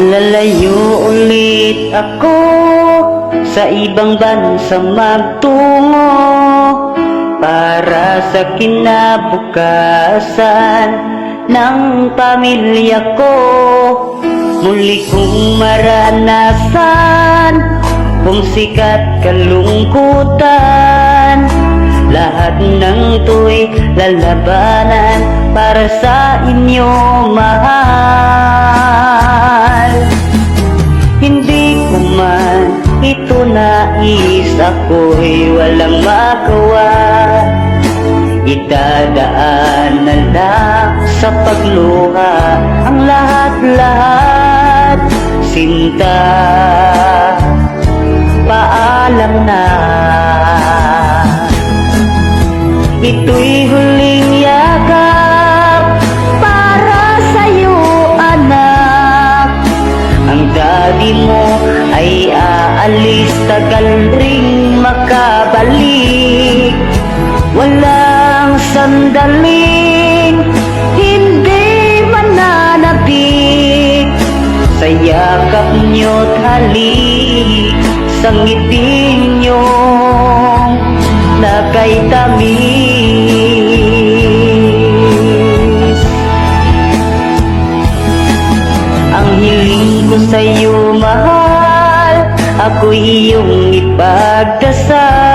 Lalayo ulit ako sa ibang bansa magtungo para sa kinabukasan ng pamilya ko. Muli kong maranasan kung sikat kalungkutan Lahat ng to'y lalabanan para sa inyo mahal Itadaan na lang sa pagluha ang lahat-lahat. Sinta, paalam na. Ito'y huling yakap para sa'yo anak. Ang daddy mo ay aalis tagal ring makabalik. Walang sandaling hindi mananabik. Sa yakap niyo't halik sa ngiti niyo na kay tamis Ang hiling ko sa'yo mahal Ako'y iyong ipagdasal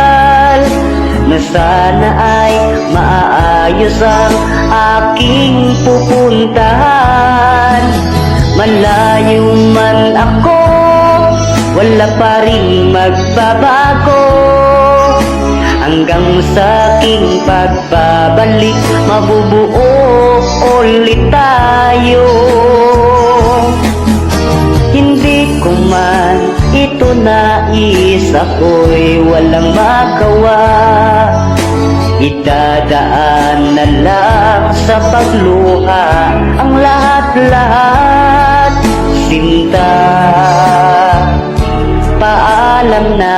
Na sana ay maaayos ang aking pupuntahan. Malayo man ako Wala pa rin magbabago. Hanggang sa aking pagbabalik Mabubuo ulit tayo. Hindi ko man ito nais walang magawa Itadaan na lang sa pagluha Ang lahat-lahat Sinta Paalam na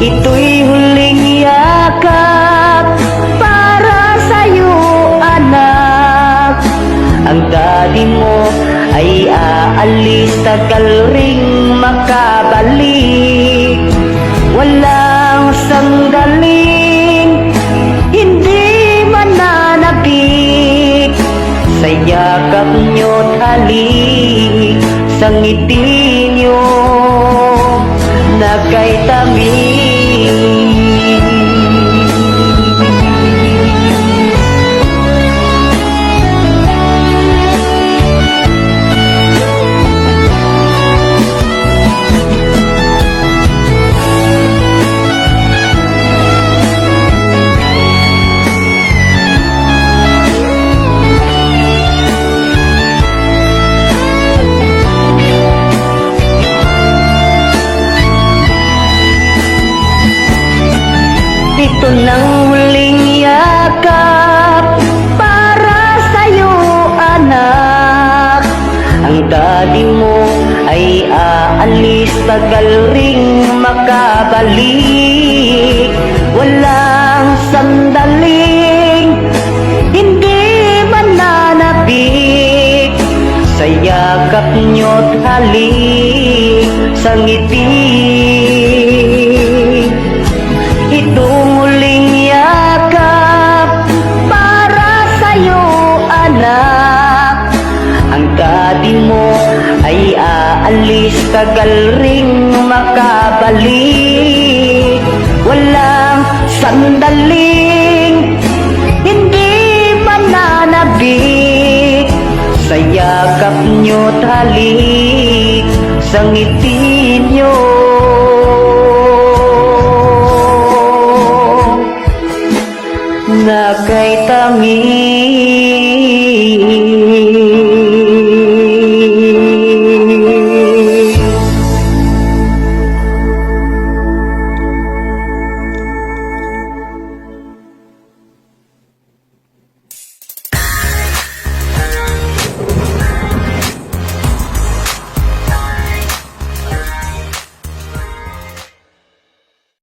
Ito'y huling yakap para sa'yo, anak. Ang daddy mo ay aalis tagal ring makabalik. Halik, sa ngiti niyo na. Huling yakap para sa'yo, anak. Ang daddy mo ay aalis tagal ring makabalik. Walang sandaling, hindi mananabik. Sa yakap niyo't halik sa ngiti tagal ring makabalik. Walang sandaling, hindi mananabik. Sa yakap niyo't halik, sa ngiti niyo. na kay tamis